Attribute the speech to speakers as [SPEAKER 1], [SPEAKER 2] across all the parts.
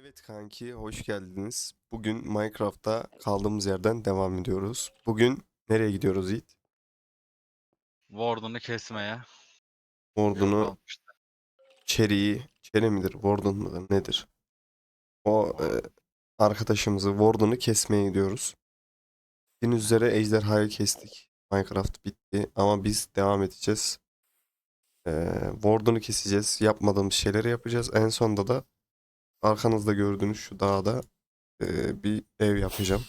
[SPEAKER 1] Evet kanki, hoş geldiniz. Bugün Minecraft'ta kaldığımız yerden devam ediyoruz. Bugün nereye gidiyoruz Yiğit?
[SPEAKER 2] Warden'ı kesmeye. Olmuştu.
[SPEAKER 1] Cherry'i, Cherry midir, Warden mıdır, nedir? O e, arkadaşımızı, Warden'ı kesmeye gidiyoruz. Bildiğiniz üzere ejderhayı kestik. Minecraft bitti ama biz devam edeceğiz. E, Warden'ı keseceğiz. Yapmadığımız şeyleri yapacağız. En sonunda da arkanızda gördüğünüz şu dağda e, bir ev yapacağım.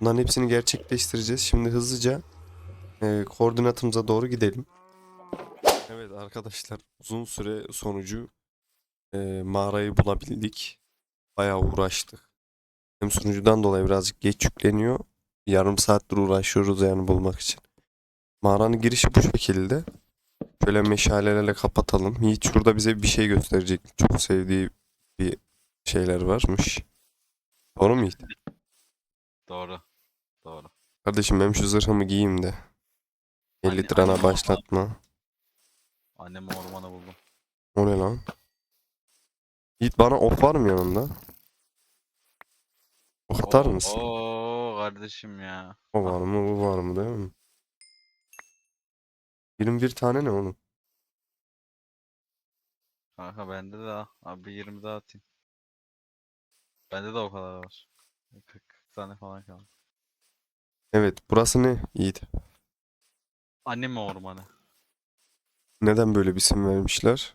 [SPEAKER 1] Bunların hepsini gerçekleştireceğiz. Şimdi hızlıca e, koordinatımıza doğru gidelim. Evet arkadaşlar uzun süre sonucu e, mağarayı bulabildik. Bayağı uğraştık. Hem sunucudan dolayı birazcık geç yükleniyor. Yarım saattir uğraşıyoruz yani bulmak için. Mağaranın girişi bu şekilde. Şöyle meşalelerle kapatalım. Yiğit şurada bize bir şey gösterecek. Çok sevdiği bir şeyler varmış. Doğru mu Yiğit?
[SPEAKER 2] Doğru. Doğru.
[SPEAKER 1] Kardeşim ben şu zırhımı giyeyim de. 50
[SPEAKER 2] Anne-
[SPEAKER 1] trana
[SPEAKER 2] annem
[SPEAKER 1] başlatma.
[SPEAKER 2] Annemi ormana buldum.
[SPEAKER 1] O ne lan? Yiğit bana ok var mı yanında? Ok atar mısın?
[SPEAKER 2] Oo kardeşim ya.
[SPEAKER 1] O var mı bu var mı değil mi? 21 tane ne oğlum?
[SPEAKER 2] Kanka bende de ha. Abi 20 daha atayım. Bende de o kadar var. 40 tane falan kaldı.
[SPEAKER 1] Evet burası ne Yiğit?
[SPEAKER 2] Annem ormanı.
[SPEAKER 1] Neden böyle bir isim vermişler?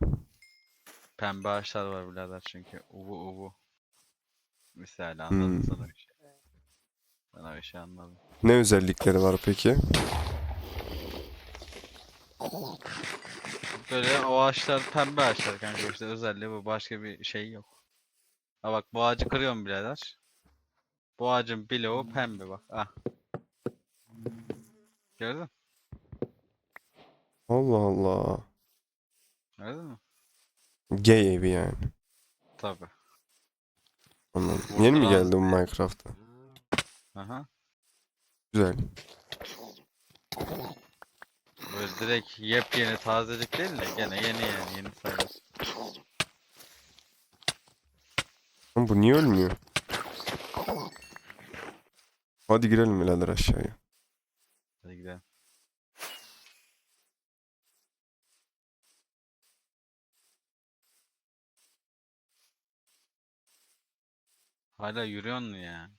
[SPEAKER 2] Pembe ağaçlar var birader çünkü. Uvu uvu. Misali anladın
[SPEAKER 1] Hmm.
[SPEAKER 2] sana bir şey. Sana bir şey anladım.
[SPEAKER 1] Ne özellikleri var peki?
[SPEAKER 2] Böyle o ağaçlar pembe ağaçlar kanka işte özelliği bu başka bir şey yok. Ha bak bu ağacı kırıyorum birader. Bu ağacın bloğu pembe bak. Ah. Gördün?
[SPEAKER 1] Allah Allah.
[SPEAKER 2] Gördün mü?
[SPEAKER 1] Gay evi yani.
[SPEAKER 2] Tabi.
[SPEAKER 1] Anladım. Yeni mi geldi bu Minecraft'a?
[SPEAKER 2] Aha.
[SPEAKER 1] Güzel.
[SPEAKER 2] Böyle direkt yepyeni tazelik değil de gene yeni yani yeni sayılır.
[SPEAKER 1] Ama bu niye ölmüyor? Hadi girelim birader aşağıya.
[SPEAKER 2] Hadi gidelim. Hala yürüyor mu ya?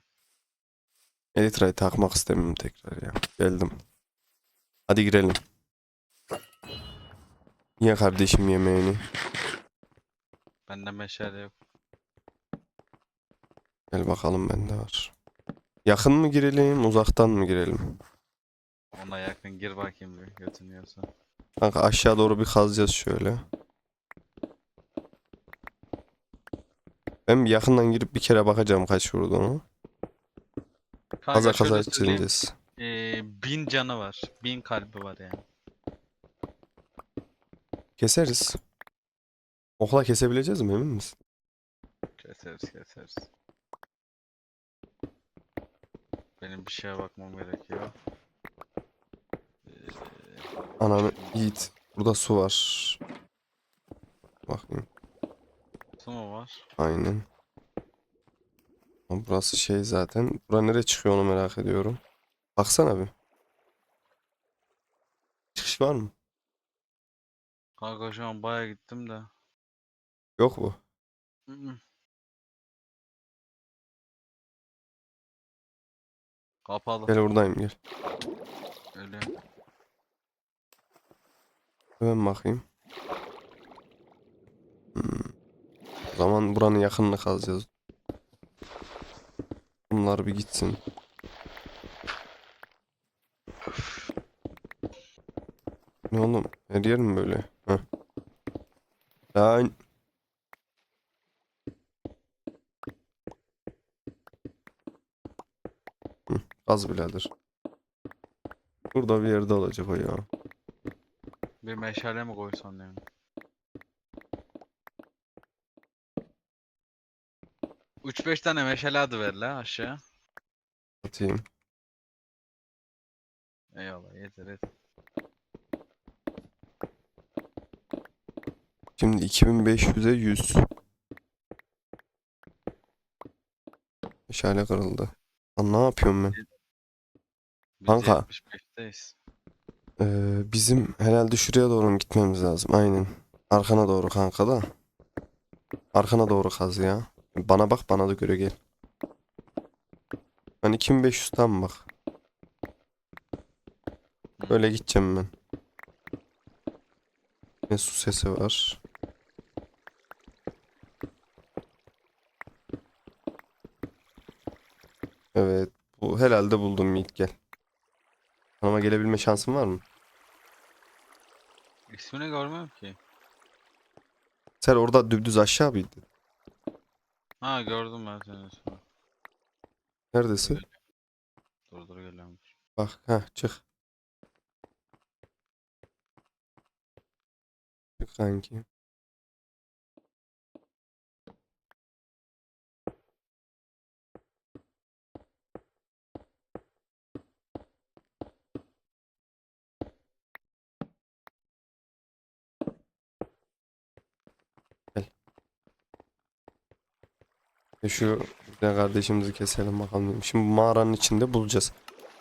[SPEAKER 1] Elitra'yı takmak istemiyorum tekrar ya. Geldim. Hadi girelim. Ye kardeşim yemeğini.
[SPEAKER 2] Bende meşale yok.
[SPEAKER 1] Gel bakalım bende var. Yakın mı girelim, uzaktan mı girelim?
[SPEAKER 2] Ona yakın gir bakayım bir götünüyorsa.
[SPEAKER 1] Kanka aşağı doğru bir kazacağız şöyle. Ben bir yakından girip bir kere bakacağım kaç vurduğunu. Kaza
[SPEAKER 2] şöyle
[SPEAKER 1] kaza
[SPEAKER 2] söyleyeyim, ee, bin canı var. Bin kalbi var yani.
[SPEAKER 1] Keseriz. Okla kesebileceğiz mi emin misin?
[SPEAKER 2] Keseriz keseriz. Benim bir şeye bakmam gerekiyor. Ee,
[SPEAKER 1] Ananı Yiğit. Burada su var. Bakayım.
[SPEAKER 2] su mu var?
[SPEAKER 1] Aynen. Ama burası şey zaten. Bura nereye çıkıyor onu merak ediyorum. Baksana bir. Çıkış var mı?
[SPEAKER 2] Kanka şu an baya gittim de.
[SPEAKER 1] Yok mu?
[SPEAKER 2] Hı hı. Kapalı.
[SPEAKER 1] Gel buradayım gel.
[SPEAKER 2] Öyle.
[SPEAKER 1] Hemen bakayım. Hmm. O zaman buranın yakınını kazacağız. Bunlar bir gitsin. Ne oğlum? Her yer mi böyle? Hı, Kaz birader. Burada bir yerde olacak o ya.
[SPEAKER 2] Bir meşale mi koysan yani? Üç beş tane meşale adı ver la aşağı.
[SPEAKER 1] Atayım.
[SPEAKER 2] Eyvallah yeter yeter.
[SPEAKER 1] Şimdi 2500'e 100. meşale kırıldı. Lan ne yapıyorum ben?
[SPEAKER 2] Biz
[SPEAKER 1] Kanka.
[SPEAKER 2] 75'teyiz.
[SPEAKER 1] Ee, bizim herhalde şuraya doğru mu gitmemiz lazım? Aynen. Arkana doğru kanka da. Arkana doğru kaz ya. Bana bak bana da göre gel. Ben 2500 tam bak. Böyle gideceğim ben. Ne su sesi var. Evet. Bu herhalde buldum Yiğit gel. Yanıma gelebilme şansın var mı?
[SPEAKER 2] İsmini görmüyorum ki.
[SPEAKER 1] Sen orada dümdüz aşağı mıydın?
[SPEAKER 2] Ha gördüm ben senin ismini.
[SPEAKER 1] Neredesin?
[SPEAKER 2] Dur dur geliyorum.
[SPEAKER 1] Bak, ha çık. Çık kanki. Şu de kardeşimizi keselim bakalım. Şimdi mağaranın içinde bulacağız.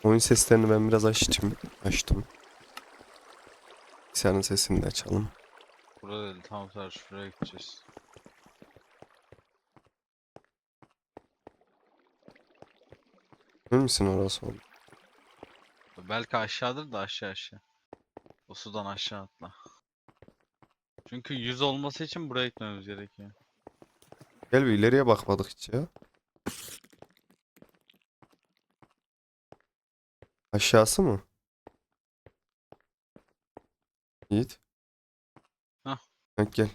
[SPEAKER 1] Oyun seslerini ben biraz açtım. Açtım. Bilgisayarın sesini de açalım.
[SPEAKER 2] Burada değil tam tersi şuraya gideceğiz.
[SPEAKER 1] Emin misin orası oldu?
[SPEAKER 2] Belki aşağıdır da aşağı aşağı. O sudan aşağı atla. Çünkü yüz olması için buraya gitmemiz gerekiyor.
[SPEAKER 1] Gel bir ileriye bakmadık hiç ya. Aşağısı mı? Yiğit.
[SPEAKER 2] Hah.
[SPEAKER 1] Ha, gel.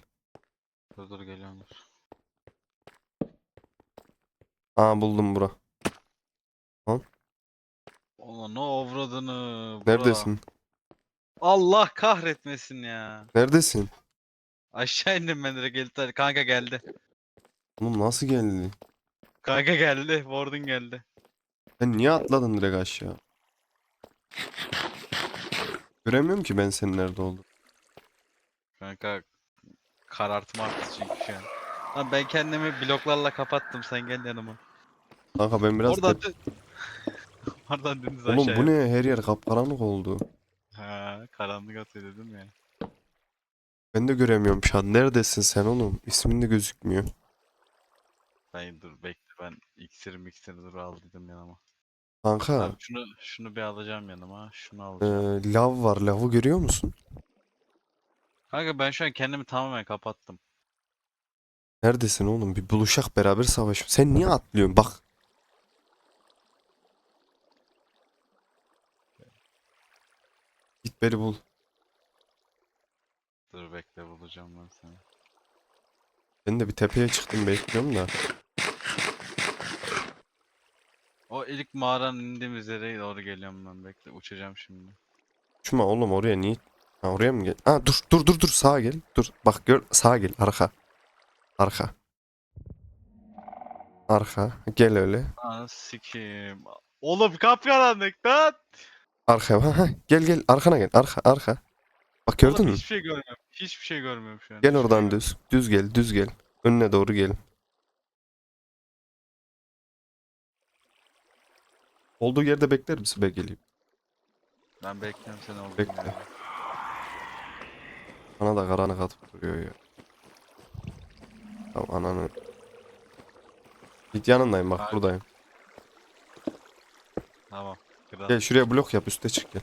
[SPEAKER 2] Dur dur geliyorum.
[SPEAKER 1] Aa buldum bura.
[SPEAKER 2] Ulan ne avradını. bura.
[SPEAKER 1] Neredesin?
[SPEAKER 2] Allah kahretmesin ya.
[SPEAKER 1] Neredesin?
[SPEAKER 2] Aşağı indim ben direkt. Kanka geldi.
[SPEAKER 1] Oğlum nasıl geldin?
[SPEAKER 2] Kanka geldi. Warden geldi.
[SPEAKER 1] Sen niye atladın direkt aşağı? Göremiyorum ki ben senin nerede olduğunu.
[SPEAKER 2] Kanka karartma arttı çünkü şu an. Lan ben kendimi bloklarla kapattım. Sen gel yanıma.
[SPEAKER 1] Kanka ben biraz
[SPEAKER 2] Oradan
[SPEAKER 1] da...
[SPEAKER 2] dö- Oradan deniz
[SPEAKER 1] Oğlum
[SPEAKER 2] aşağıya.
[SPEAKER 1] bu ne? Her yer kapkaranlık oldu.
[SPEAKER 2] Ha, karanlık atıyor dedim ya.
[SPEAKER 1] Ben de göremiyorum şu an. Neredesin sen oğlum? İsmin de gözükmüyor.
[SPEAKER 2] Hayır dur bekle ben iksir miksir dur al dedim yanıma.
[SPEAKER 1] Kanka,
[SPEAKER 2] Abi şunu şunu bir alacağım yanıma. Şunu alacağım.
[SPEAKER 1] eee, lav var. Lavı görüyor musun?
[SPEAKER 2] Kanka ben şu an kendimi tamamen kapattım.
[SPEAKER 1] Neredesin oğlum? Bir buluşak beraber savaşalım. Sen niye atlıyorsun? Bak. Git beni bul.
[SPEAKER 2] Dur bekle bulacağım ben seni.
[SPEAKER 1] Ben de bir tepeye çıktım bekliyorum da.
[SPEAKER 2] O ilk mağaranın indiğimiz yere doğru geliyorum ben bekle uçacağım şimdi.
[SPEAKER 1] Uçma oğlum oraya niye? Ha oraya mı gel? Ha dur dur dur dur sağa gel. Dur bak gör sağa gel arka. Arka. Arka. Gel öyle.
[SPEAKER 2] Aa sikeyim. Oğlum kapkaranlık lan.
[SPEAKER 1] Arkaya. Ha, ha. Gel gel arkana gel. Arka arka. Bak gördün
[SPEAKER 2] Oğlum
[SPEAKER 1] mü?
[SPEAKER 2] hiçbir şey görmüyorum. Hiçbir şey görmüyorum şu an.
[SPEAKER 1] Gel
[SPEAKER 2] hiçbir şey
[SPEAKER 1] oradan
[SPEAKER 2] görmüyorum.
[SPEAKER 1] düz. Düz gel düz gel. Önüne doğru gel. Olduğu yerde bekler misin? Ben geleyim.
[SPEAKER 2] Ben bekliyorum seni olduğun
[SPEAKER 1] Bekle.
[SPEAKER 2] yerde.
[SPEAKER 1] Bana da karanlık atıp duruyor ya. Tamam ananı. Git yanındayım bak
[SPEAKER 2] Abi.
[SPEAKER 1] buradayım.
[SPEAKER 2] Tamam. Kral.
[SPEAKER 1] Gel şuraya blok yap üste çık gel.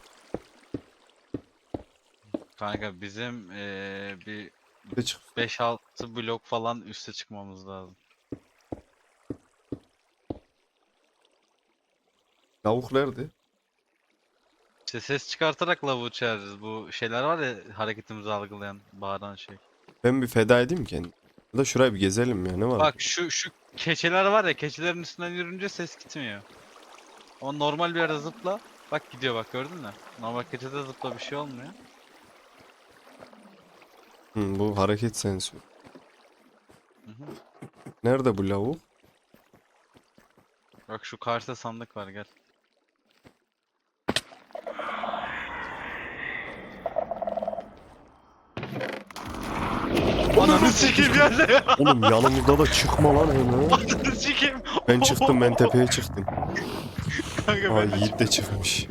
[SPEAKER 2] Kanka bizim eee, bir
[SPEAKER 1] Üste çık.
[SPEAKER 2] 5-6 blok falan üste çıkmamız lazım.
[SPEAKER 1] Lavuk nerede?
[SPEAKER 2] İşte ses çıkartarak lavuğu çağırırız. Bu şeyler var ya hareketimizi algılayan, bağıran şey.
[SPEAKER 1] Ben bir feda edeyim kendimi. Ya da şurayı bir gezelim ya ne var?
[SPEAKER 2] Bak şu şu keçeler var ya keçelerin üstünden yürünce ses gitmiyor. Ama normal bir yere zıpla. Bak gidiyor bak gördün mü? Normal keçede zıpla bir şey olmuyor.
[SPEAKER 1] Hı, bu hareket sensörü.
[SPEAKER 2] Hı.
[SPEAKER 1] Nerede bu lavuk?
[SPEAKER 2] Bak şu karşıda sandık var gel. Sikeyim ya.
[SPEAKER 1] Oğlum yanımızda da çıkma lan hemen.
[SPEAKER 2] Ananı sikeyim.
[SPEAKER 1] Ben çıktım ben tepeye çıktım.
[SPEAKER 2] Kanka
[SPEAKER 1] Aa
[SPEAKER 2] ben de
[SPEAKER 1] Yiğit de çıkmış.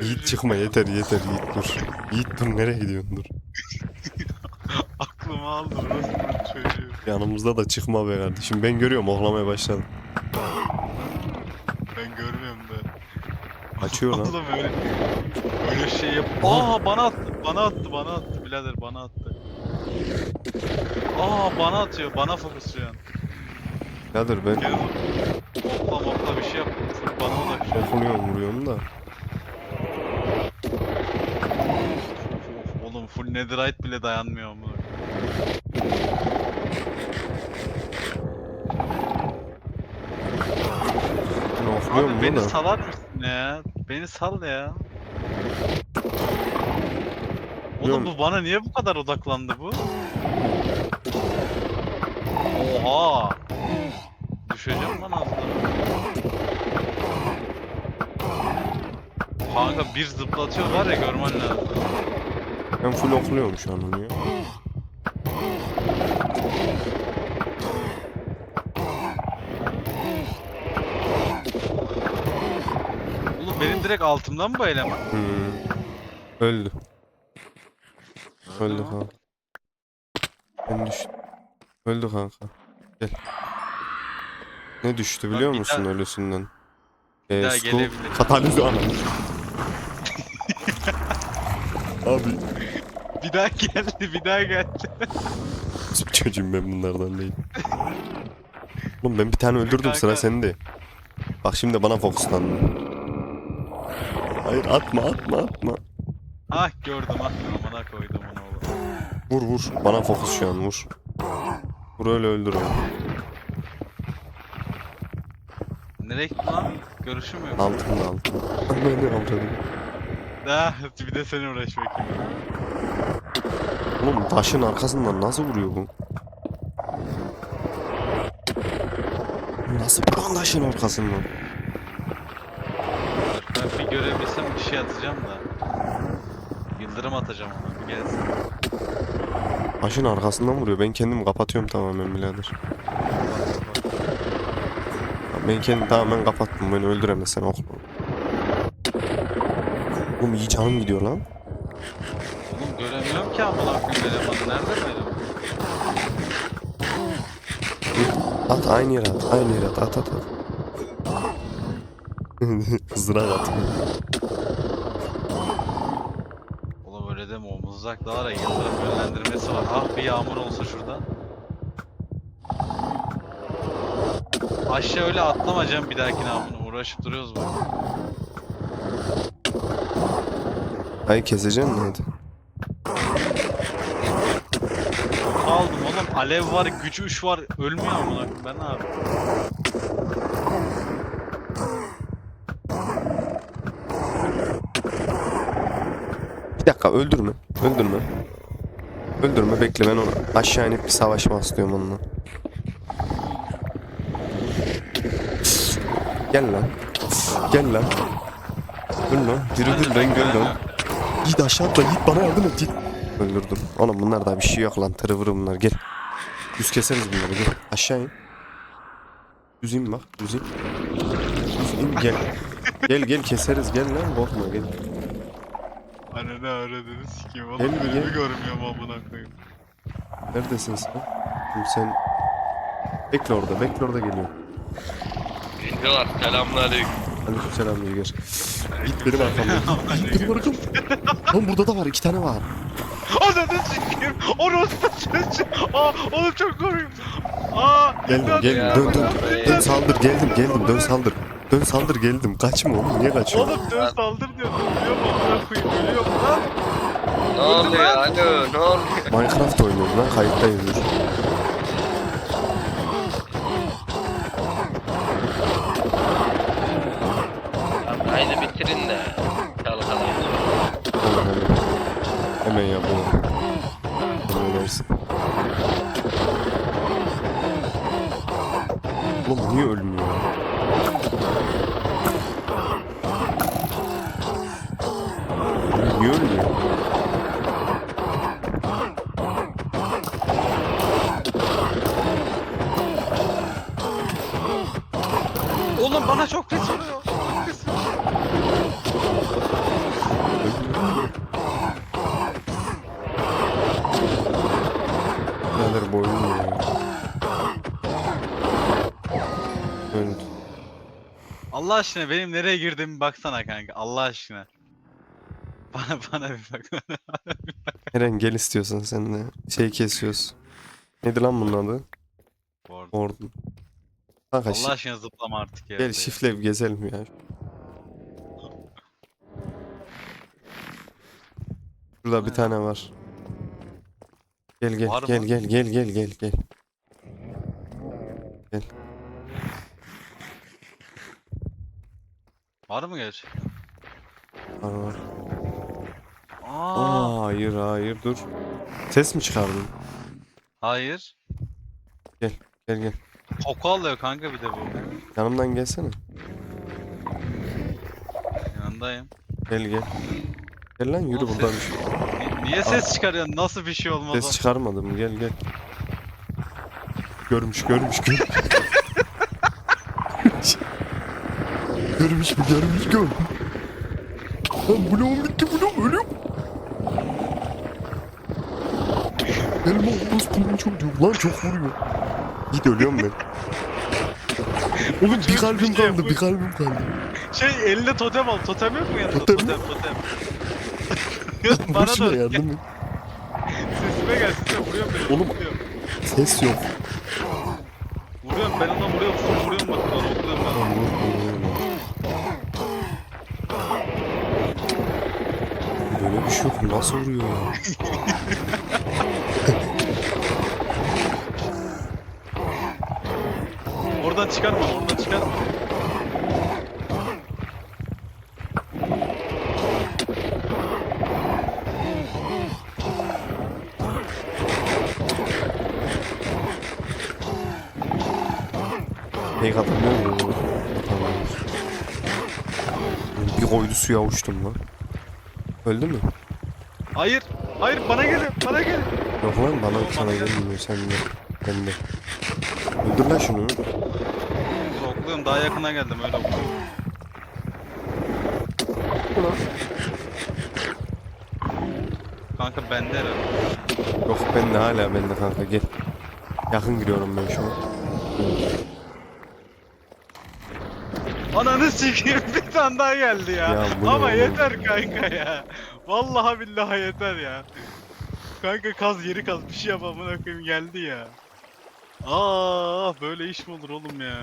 [SPEAKER 1] Yiğit çıkma yeter yeter Yiğit dur. Yiğit dur nereye gidiyorsun dur.
[SPEAKER 2] Aklımı aldı çocuğu.
[SPEAKER 1] Yanımızda da çıkma be kardeşim. Ben görüyorum oklamaya başladım.
[SPEAKER 2] Ben görmüyorum da.
[SPEAKER 1] Açıyor lan.
[SPEAKER 2] Oğlum öyle öyle şey yap. Aa bana attı. Bana attı. Bana attı. Birader bana attı. Aa bana atıyor. Bana fokusluyor.
[SPEAKER 1] Birader ben
[SPEAKER 2] Gel mokla bir şey yap. Full bana odaklan.
[SPEAKER 1] okunuyorum vuruyorum da.
[SPEAKER 2] Oğlum full netherite bile dayanmıyor mu?
[SPEAKER 1] Ben
[SPEAKER 2] Abi
[SPEAKER 1] bunu
[SPEAKER 2] beni
[SPEAKER 1] da.
[SPEAKER 2] salar mısın ya? Beni sal ya. Oğlum
[SPEAKER 1] Biliyorum.
[SPEAKER 2] bu bana niye bu kadar odaklandı bu? Oha! Düşeceğim lan az. Kanka bir zıplatıyor var ya görmen lazım.
[SPEAKER 1] Ben full okluyorum şu an onu ya.
[SPEAKER 2] Oğlum benim direkt altımdan mı bu eleman?
[SPEAKER 1] Hmm. Öldü. Öldü kanka. Ben düştüm. Öldü kanka. Gel. Ne düştü
[SPEAKER 2] Bak
[SPEAKER 1] biliyor
[SPEAKER 2] bir
[SPEAKER 1] musun
[SPEAKER 2] daha-
[SPEAKER 1] ölüsünden?
[SPEAKER 2] bir
[SPEAKER 1] Ee,
[SPEAKER 2] daha
[SPEAKER 1] school
[SPEAKER 2] gelebilir.
[SPEAKER 1] Abi
[SPEAKER 2] Bir daha geldi, bir daha geldi.
[SPEAKER 1] bir çocuğum ben bunlardan değil. Oğlum ben bir tane öldürdüm sıra
[SPEAKER 2] Kanka.
[SPEAKER 1] sende. Bak şimdi bana fokuslandın. Hayır atma atma atma.
[SPEAKER 2] Ah gördüm ah amına koydum onu oğlum.
[SPEAKER 1] Vur vur. Bana fokus şu an vur. Vur öyle öldür onu.
[SPEAKER 2] Nereye gitti lan? Görüşüm yok.
[SPEAKER 1] Altında altında. Ananı avradım.
[SPEAKER 2] Ah, bir de seni uğraş bakayım.
[SPEAKER 1] Oğlum taşın arkasından nasıl vuruyor bu? Nasıl vuran taşın arkasından?
[SPEAKER 2] Ben bir görebilsem bir şey atacağım da. Yıldırım atacağım ona bir gelsin.
[SPEAKER 1] Taşın arkasından vuruyor. Ben kendimi kapatıyorum tamamen birader. Ben kendimi tamamen kapattım. Beni öldüremezsen okla. Oğlum iyi canım gidiyor lan.
[SPEAKER 2] Oğlum göremiyorum ki amına koyayım elemanı. Nerede eleman?
[SPEAKER 1] At aynı yere at. Aynı yere at. At at at. Hızına at.
[SPEAKER 2] Oğlum öyle deme o mızrak daha da yıldırım yönlendirmesi var. Ah bir yağmur olsa şurada. Aşağı öyle atlamayacağım bir dahakine amına uğraşıp duruyoruz bak.
[SPEAKER 1] Ay keseceksin mi hadi?
[SPEAKER 2] Aldım oğlum alev var güç üç var ölmüyor amına ben ne yapayım?
[SPEAKER 1] Bir dakika öldürme. Öldürme. Öldürme bekle ben onu aşağı inip bir savaşmak istiyorum onunla. Gel lan. Gel lan. Dur lan. Yürü dur ben gel lan. Git aşağı atla git bana yardım et git. Öldürdüm. Oğlum bunlar da bir şey yok lan tırıvırı bunlar gel. Düz keseriz bunları gel. Aşağı in. Düz in bak düz in. Düz in gel. Gel gel keseriz gel lan korkma gel.
[SPEAKER 2] Anne ne aradığını sikeyim oğlum
[SPEAKER 1] bir
[SPEAKER 2] önümü
[SPEAKER 1] gel.
[SPEAKER 2] görmüyorum amına koyayım.
[SPEAKER 1] Neredesin sen? Şimdi sen... Bekle orada, bekle orada geliyor.
[SPEAKER 3] Geliyorlar. Selamünaleyküm.
[SPEAKER 1] Aleykümselam Yüger. Git benim arkamdan. Git benim arkamdan. Lan burada da var, iki tane var.
[SPEAKER 2] Ananı sikeyim. Orospu çocuğu. Aa oğlum çok komik. Aa
[SPEAKER 1] Gel,
[SPEAKER 2] imdat.
[SPEAKER 1] gel,
[SPEAKER 3] Ya,
[SPEAKER 1] dön, dön. Dön saldır, geldim, geldim, dön saldır. Dön saldır, geldim. Kaçma oğlum, niye kaçıyorsun?
[SPEAKER 2] Oğlum dön saldır diyordum. Ölüyor mu amına koyayım ölüyor mu lan?
[SPEAKER 3] Ne oluyor? Alo, ne oluyor?
[SPEAKER 1] Minecraft oynuyorum lan, kayıttayım Oğlum
[SPEAKER 2] bana çok pis vuruyor. Çok pis vuruyor.
[SPEAKER 1] Neler boyun ya. Evet.
[SPEAKER 2] Allah aşkına benim nereye girdiğimi baksana kanka. Allah aşkına. Bana bana bir bak.
[SPEAKER 1] Eren gel istiyorsan sen de. Şey kesiyoruz. Neydi lan bunun adı?
[SPEAKER 2] Bu arada.
[SPEAKER 1] Kanka şi-
[SPEAKER 2] Allah aşkına zıplama artık ya.
[SPEAKER 1] gel şifle bir gezelim ya. Şurada bir
[SPEAKER 2] Ne?
[SPEAKER 1] tane var. Gel gel
[SPEAKER 2] Var
[SPEAKER 1] gel
[SPEAKER 2] mı?
[SPEAKER 1] gel gel gel gel gel.
[SPEAKER 2] Var mı gerçekten?
[SPEAKER 1] Var var.
[SPEAKER 2] Aa,
[SPEAKER 1] Aa, hayır hayır dur. Ses mi çıkardın?
[SPEAKER 2] hayır.
[SPEAKER 1] Gel gel.
[SPEAKER 2] Koku alıyor kanka bir de bu.
[SPEAKER 1] Yanımdan gelsene.
[SPEAKER 2] Yanındayım.
[SPEAKER 1] Gel gel. Gel lan yürü
[SPEAKER 2] Oğlum
[SPEAKER 1] buradan.
[SPEAKER 2] Ni- Niye ses çıkarıyorsun? Nasıl bir şey olmaz o?
[SPEAKER 1] Ses çıkarmadım gel gel. Görmüş görmüş görmüş. görmüş mü görmüş görmüş. Lan bloğum bitti bloğum ölüyorum. Elma olmaz çok diyor. Lan çok vuruyor. Git ölüyorum ben. Oğlum bir kalbim kaldı bir kalbim kaldı.
[SPEAKER 2] Şey elinde totem al. Totem yok mu yanında?
[SPEAKER 1] Totem
[SPEAKER 2] totem. totem. Bana
[SPEAKER 1] Boşuna
[SPEAKER 2] da
[SPEAKER 1] yardım et.
[SPEAKER 2] sesime gel sesime vuruyorum beni.
[SPEAKER 1] Oğlum.
[SPEAKER 2] Vuruyorum.
[SPEAKER 1] Ses yok.
[SPEAKER 2] Vuruyorum ben ona vuruyorum. Full vuruyorum bak. Ona vuruyorum ben.
[SPEAKER 1] Vur, vur, vur. Böyle bir şey yok. Nasıl vuruyor ya?
[SPEAKER 2] Oradan çıkarma. Oradan çıkarma.
[SPEAKER 1] Pek atamıyor mu? Atamıyor. Bir koydu suya uçtum lan. Öldü mü?
[SPEAKER 2] Hayır. Hayır bana geliyor. Bana geliyor.
[SPEAKER 1] Yok lan bana sana gelmiyor sen de. Ben de. Öldür lan şunu.
[SPEAKER 2] Okluyorum. Daha yakına geldim. Öyle.
[SPEAKER 1] Ulan.
[SPEAKER 2] Kanka bende herhalde.
[SPEAKER 1] Yok ben de hala ben de kanka gel. Yakın giriyorum ben şu an.
[SPEAKER 2] Ananı sikeyim bir tane daha geldi ya.
[SPEAKER 1] Ya bu ne
[SPEAKER 2] Ama
[SPEAKER 1] oğlum?
[SPEAKER 2] yeter kanka ya. Vallahi billahi yeter ya. Kanka kaz yeri kaz bir şey yap amına koyayım geldi ya. Aa böyle iş mi olur oğlum ya?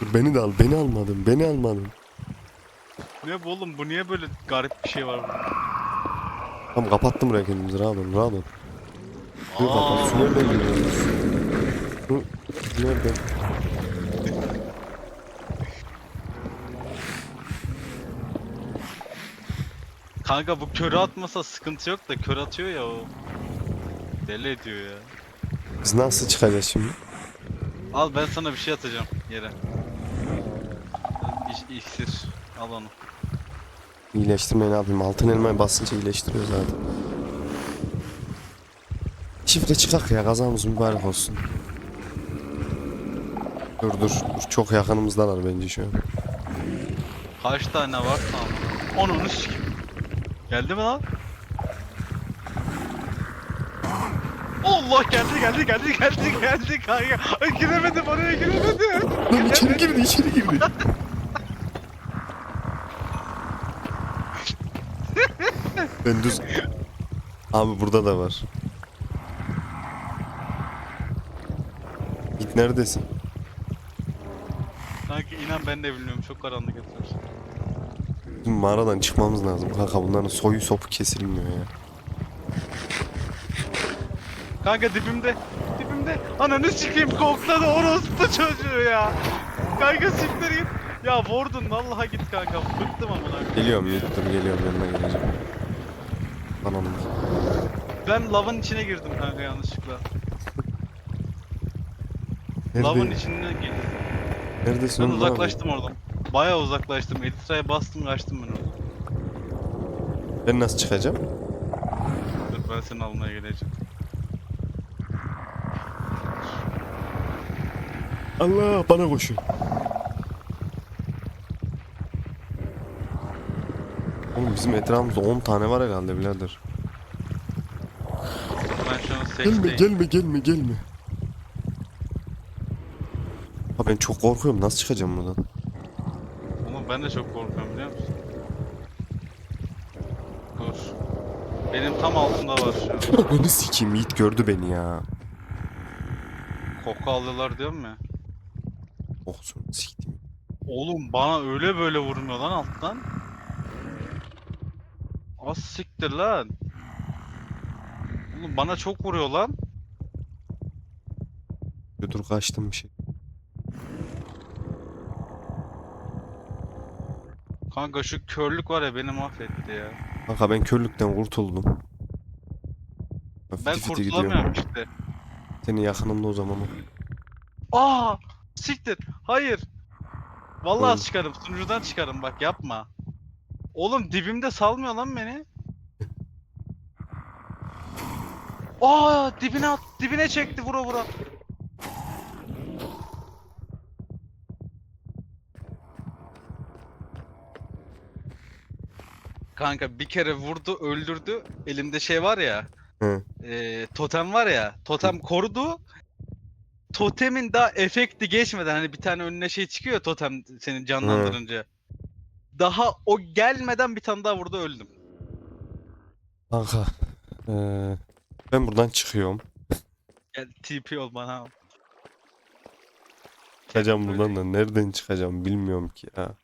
[SPEAKER 1] Dur beni de al. Beni almadın. Beni almadın.
[SPEAKER 2] Ne bu oğlum bu niye böyle garip bir şey var burada?
[SPEAKER 1] Tamam kapattım buraya kendimizi. Rahat olun. Rahat olun. Dur bakalım. Su nereden geliyor? Su nereden?
[SPEAKER 2] Kanka bu körü atmasa sıkıntı yok da kör atıyor ya o. Deli ediyor ya.
[SPEAKER 1] Biz nasıl çıkacağız şimdi?
[SPEAKER 2] Al ben sana bir şey atacağım yere. İş, iksir. Al onu.
[SPEAKER 1] İyileştirmeyi ne yapayım? Altın elmayı basınca iyileştiriyor zaten. Çifte çıkak ya kazamız mübarek olsun. Dur dur dur çok yakınımızdalar bence şu an.
[SPEAKER 2] Kaç tane var tamam. Onu sikeyim. Geldi mi lan? Allah geldi geldi geldi geldi geldi kanka. Ay giremedim oraya giremedim.
[SPEAKER 1] Lan içeri girdi içeri girdi. ben düz... Abi burada da var. Git neredesin?
[SPEAKER 2] Kanka inan ben de bilmiyorum çok karanlık etraf.
[SPEAKER 1] Bizim mağaradan çıkmamız lazım. Kanka bunların soyu sopu kesilmiyor ya.
[SPEAKER 2] Kanka dibimde. Dibimde. Ananı sikeyim kokladı orospu çocuğu ya. Kanka siktir git. Ya vurdun vallahi git kanka. Bıktım amına.
[SPEAKER 1] Geliyorum dur geliyorum yanına geleceğim. Bana mı?
[SPEAKER 2] Ben lavın içine girdim kanka yanlışlıkla. Lavın içinden girdim.
[SPEAKER 1] Neredesin
[SPEAKER 2] Ben uzaklaştım oradan. Bayağı uzaklaştım. Elitra'ya bastım kaçtım ben oradan.
[SPEAKER 1] Ben nasıl çıkacağım?
[SPEAKER 2] Dur ben seni almaya geleceğim.
[SPEAKER 1] Allah bana koşun. Oğlum bizim etrafımızda 10 tane var herhalde birader. Gelme gelme gelme gelme. Ha ben çok korkuyorum nasıl çıkacağım buradan?
[SPEAKER 2] Oğlum ben de çok korkuyorum biliyor musun? Dur. Benim tam altımda var şu an.
[SPEAKER 1] Beni sikeyim Yiğit gördü beni ya.
[SPEAKER 2] Koku alıyorlar diyorum ya.
[SPEAKER 1] Koksun siktim.
[SPEAKER 2] Oğlum bana öyle böyle vurmuyor lan alttan. Az siktir lan. Oğlum bana çok vuruyor lan.
[SPEAKER 1] Dur, kaçtım bir şey.
[SPEAKER 2] Kanka şu körlük var ya beni mahvetti ya.
[SPEAKER 1] Kanka ben körlükten kurtuldum. Ha,
[SPEAKER 2] Ben
[SPEAKER 1] fiti fiti gidiyorum.
[SPEAKER 2] kurtulamıyorum işte.
[SPEAKER 1] Senin yakınında o zaman o.
[SPEAKER 2] Aa! Siktir. Hayır. Vallahi
[SPEAKER 1] Oğlum.
[SPEAKER 2] çıkarım. Sunucudan çıkarım bak yapma. Oğlum dibimde salmıyor lan beni. Aa dibine at, dibine çekti vura vura. Kanka bir kere vurdu, öldürdü. Elimde şey var ya.
[SPEAKER 1] Hı.
[SPEAKER 2] eee, totem var ya. Totem korudu. Totemin daha efekti geçmeden hani bir tane önüne şey çıkıyor ya totem seni canlandırınca. Daha o gelmeden bir tane daha vurdu öldüm.
[SPEAKER 1] Kanka. eee, ben buradan çıkıyorum.
[SPEAKER 2] Gel TP ol bana.
[SPEAKER 1] Çıkacağım buradan da nereden çıkacağım bilmiyorum ki ya.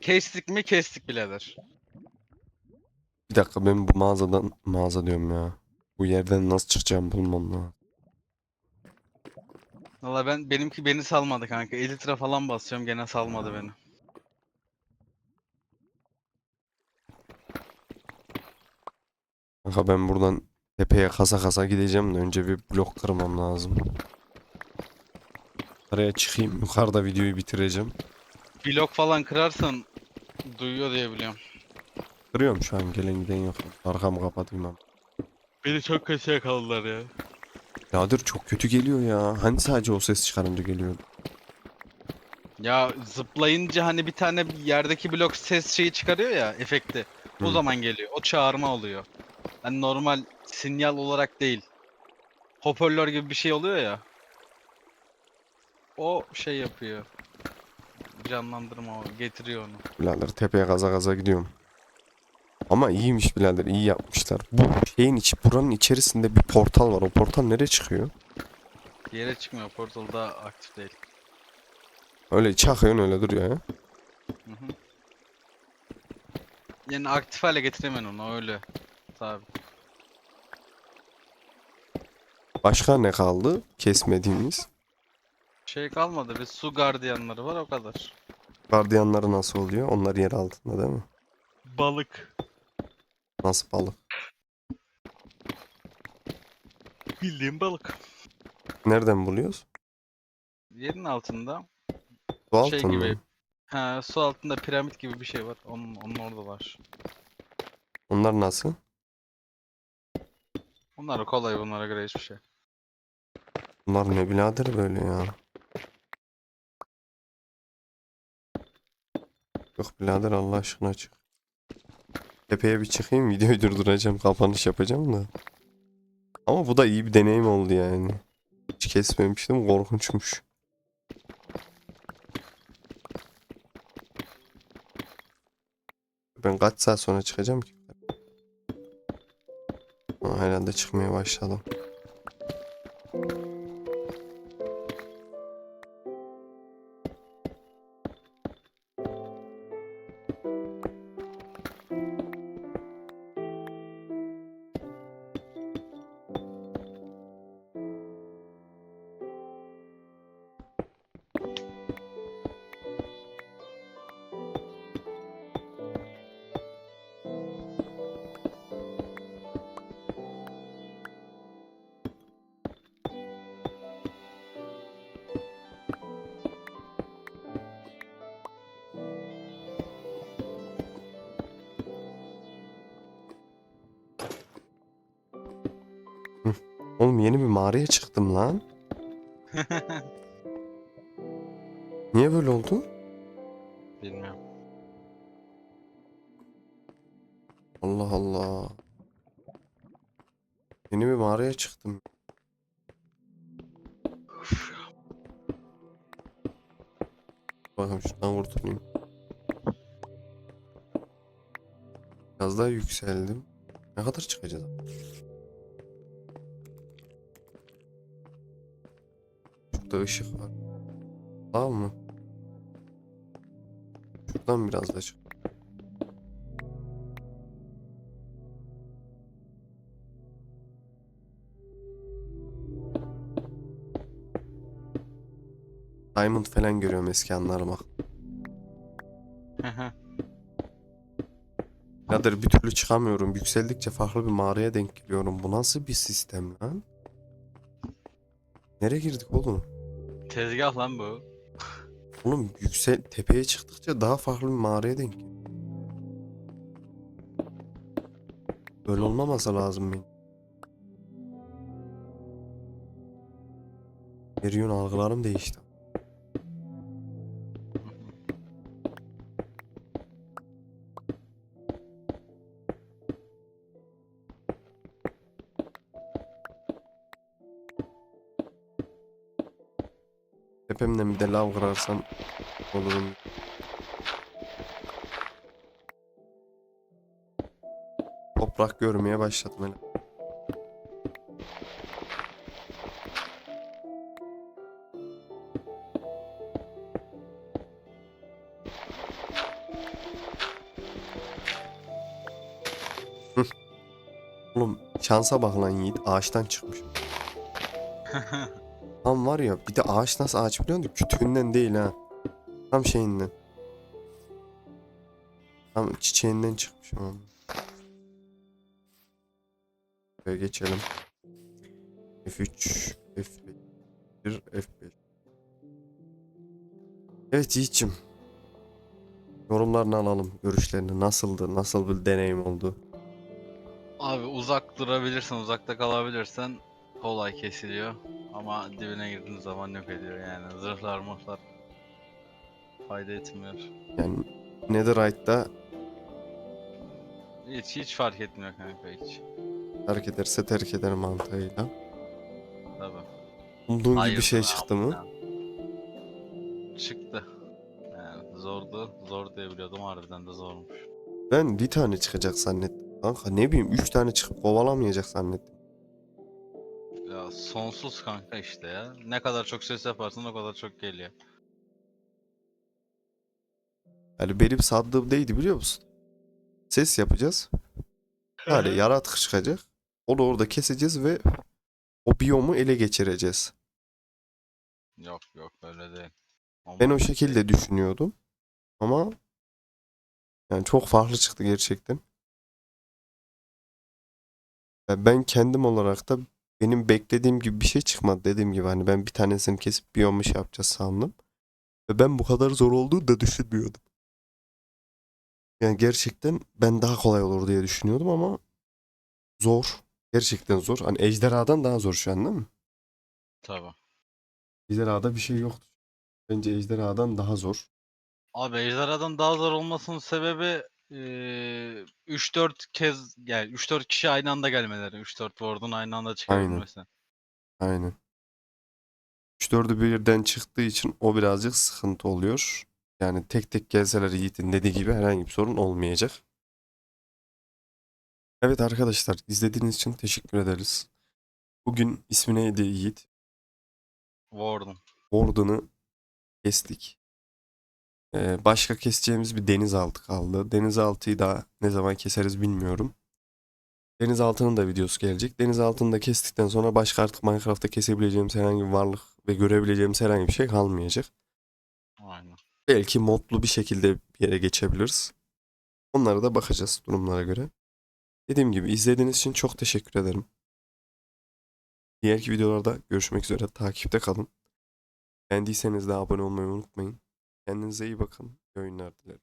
[SPEAKER 2] Kestik mi kestik birader.
[SPEAKER 1] Bir dakika ben bu mağazadan mağaza diyorum ya. Bu yerden nasıl çıkacağım bulmam lazım.
[SPEAKER 2] Valla ben benimki beni salmadı kanka. 50 lira falan basıyorum gene salmadı beni.
[SPEAKER 1] Kanka ben buradan tepeye kasa kasa gideceğim de önce bir blok kırmam lazım. Araya çıkayım yukarıda videoyu bitireceğim.
[SPEAKER 2] Blok falan kırarsan duyuyor diye biliyorum.
[SPEAKER 1] Kırıyorum şu an gelen giden yok. Arkamı kapatayım ben.
[SPEAKER 2] Beni çok kötü yakaladılar ya.
[SPEAKER 1] Yadır çok kötü geliyor ya. Hani sadece o ses çıkarınca geliyordu.
[SPEAKER 2] Ya zıplayınca hani bir tane yerdeki blok ses şeyi çıkarıyor ya efekti. O
[SPEAKER 1] Hı.
[SPEAKER 2] zaman geliyor. O çağırma oluyor. Hani normal sinyal olarak değil. Hoparlör gibi bir şey oluyor ya. O şey yapıyor. Canlandırma o getiriyor onu.
[SPEAKER 1] Birader tepeye gaza gaza gidiyorum. Ama iyiymiş birader iyi yapmışlar. Bu şeyin içi buranın içerisinde bir portal var. O portal nereye çıkıyor?
[SPEAKER 2] Yere çıkmıyor. Portal daha aktif değil.
[SPEAKER 1] Öyle çakıyorsun öyle duruyor ya.
[SPEAKER 2] Hı hı. Yani aktif hale getiremem onu öyle. Tabii.
[SPEAKER 1] Başka ne kaldı? Kesmediğimiz.
[SPEAKER 2] Şey kalmadı. Bir su gardiyanları var o kadar.
[SPEAKER 1] Gardiyanları nasıl oluyor? Onlar yer altında değil mi?
[SPEAKER 2] Balık.
[SPEAKER 1] Nasıl balık?
[SPEAKER 2] Bildiğim balık.
[SPEAKER 1] Nereden buluyoruz?
[SPEAKER 2] Yerin altında.
[SPEAKER 1] Su
[SPEAKER 2] şey
[SPEAKER 1] altında
[SPEAKER 2] gibi.
[SPEAKER 1] mı?
[SPEAKER 2] Ha, su altında piramit gibi bir şey var. Onun, onun orada var.
[SPEAKER 1] Onlar nasıl?
[SPEAKER 2] Onlar kolay bunlara göre hiçbir şey.
[SPEAKER 1] Bunlar ne birader böyle ya? Yok birader Allah aşkına çık. Tepeye bir çıkayım videoyu durduracağım kapanış yapacağım da. Ama bu da iyi bir deneyim oldu yani. Hiç kesmemiştim korkunçmuş. Ben kaç saat sonra çıkacağım ki? Aa, herhalde çıkmaya başladım. Oğlum yeni bir mağaraya çıktım lan. Niye böyle oldu?
[SPEAKER 2] Bilmiyorum.
[SPEAKER 1] Allah Allah. Yeni bir mağaraya çıktım. Bakın şuradan kurtulayım. Biraz daha yükseldim. Ne kadar çıkacağız? Şurada ışık var. Tamam mı? Şuradan biraz da çık. Diamond falan görüyorum eski anlarıma. Kadir bir türlü çıkamıyorum. Yükseldikçe farklı bir mağaraya denk geliyorum. Bu nasıl bir sistem lan? Nereye girdik oğlum?
[SPEAKER 2] Tezgah lan bu.
[SPEAKER 1] Oğlum yüksel tepeye çıktıkça daha farklı bir mağaraya denk. Böyle olmaması lazım benim. Eriyon algılarım değişti. Tepemden bir de lav kırarsam olurum. Toprak görmeye başladım hele. Oğlum şansa bak lan Yiğit ağaçtan çıkmış. Tam var ya bir de ağaç nasıl ağaç biliyor musun? Kütüğünden değil ha. Tam şeyinden. Tam çiçeğinden çıkmış ama. Böyle geçelim. F3, F1, F5. Evet Yiğit'cim. Yorumlarını alalım. Görüşlerini. Nasıldı? Nasıl bir deneyim oldu?
[SPEAKER 2] Abi uzak durabilirsen, uzakta kalabilirsen kolay kesiliyor. Ama dibine girdiğin zaman yok ediyor yani. Zırhlar mırhlar fayda etmiyor.
[SPEAKER 1] Yani Netherite'da
[SPEAKER 2] Hiç hiç fark etmiyor kanka hiç.
[SPEAKER 1] terk ederse terk eder mantığıyla.
[SPEAKER 2] Tabii.
[SPEAKER 1] Umduğun gibi
[SPEAKER 2] Hayır,
[SPEAKER 1] bir şey çıktı mı?
[SPEAKER 2] ya. Çıktı. Yani zordu. Zor diye biliyordum harbiden de zormuş.
[SPEAKER 1] Ben bir tane çıkacak zannettim. Kanka ne bileyim 3 tane çıkıp kovalamayacak zannettim.
[SPEAKER 2] Sonsuz kanka işte ya. Ne kadar çok ses yaparsan o kadar çok geliyor.
[SPEAKER 1] Yani benim sandığım neydi biliyor musun? Ses yapacağız. Yani yaratık çıkacak. Onu orada keseceğiz ve o biyomu ele geçireceğiz.
[SPEAKER 2] Yok yok öyle değil.
[SPEAKER 1] Ben o şekilde düşünüyordum. Ama yani çok farklı çıktı gerçekten. Ya ben kendim olarak da benim beklediğim gibi bir şey çıkmadı. Dediğim gibi hani ben bir tanesini kesip biyomu şey yapacağız sandım. Ve ben bu kadar zor olduğunu da düşünmüyordum. Yani gerçekten ben daha kolay olur diye düşünüyordum ama zor. Gerçekten zor. Hani ejderhadan daha zor şu an değil mi?
[SPEAKER 2] Tabii.
[SPEAKER 1] Ejderhada bir şey yoktu. Bence ejderhadan daha zor.
[SPEAKER 2] Abi ejderhadan daha zor olmasının sebebi eee 3-4 kez yani 3-4 kişi aynı anda gelmeleri. 3-4 ward'un aynı anda çıkabilmesi.
[SPEAKER 1] Aynen. 3-4'ü birden çıktığı için o birazcık sıkıntı oluyor. Yani tek tek gelseler Yiğit'in dediği gibi herhangi bir sorun olmayacak. Evet arkadaşlar izlediğiniz için teşekkür ederiz. Bugün ismi neydi Yiğit?
[SPEAKER 2] Ward'un.
[SPEAKER 1] Warden'ı kestik. Ee, başka keseceğimiz bir denizaltı kaldı. Denizaltıyı da ne zaman keseriz bilmiyorum. Denizaltının da videosu gelecek. Denizaltını da kestikten sonra başka artık Minecraft'ta kesebileceğimiz herhangi bir varlık ve görebileceğimiz herhangi bir şey kalmayacak.
[SPEAKER 2] Aynen.
[SPEAKER 1] Belki modlu bir şekilde bir yere geçebiliriz. Onlara da bakacağız durumlara göre. Dediğim gibi izlediğiniz için çok teşekkür ederim. Diğerki videolarda görüşmek üzere. Takipte kalın. Beğendiyseniz de abone olmayı unutmayın. Kendinize iyi bakın. İyi oyunlar dilerim.